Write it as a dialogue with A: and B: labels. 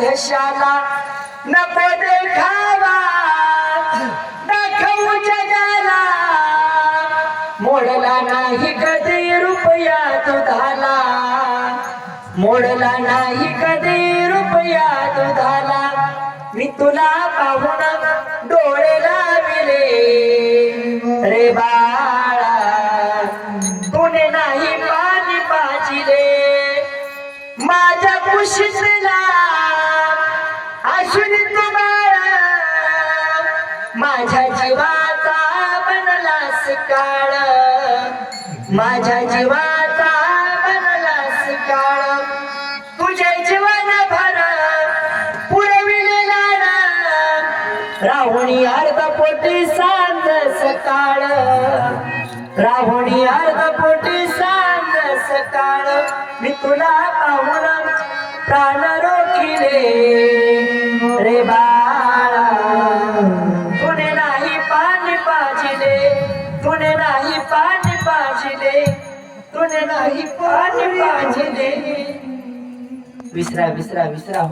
A: घशाला नको देखावा. दाखवू जगाला. मोडला नाही कधी रुपया तुझाला मोडला नाही कधी रुपया तुझाला मी तुला पाहून डोळे लाविले. रे बाळा तुने नाही पाणी पाजिले. माझ्या कुशीतला माझ्या जीवाचा बनलास काळ माझ्या जीवाचा बनलास काळ तुझे जीवन भर पुरविलेला राहुणी अर्ध पोटी सांज सकाळ. राहुणी अर्ध पोटी सांज सकाळ. मी तुला पाहून प्राण रोखिले. तुने नाही पाणी पाजिले तुने नाही पाणी पाजिले. विसरा विसरा विसरा.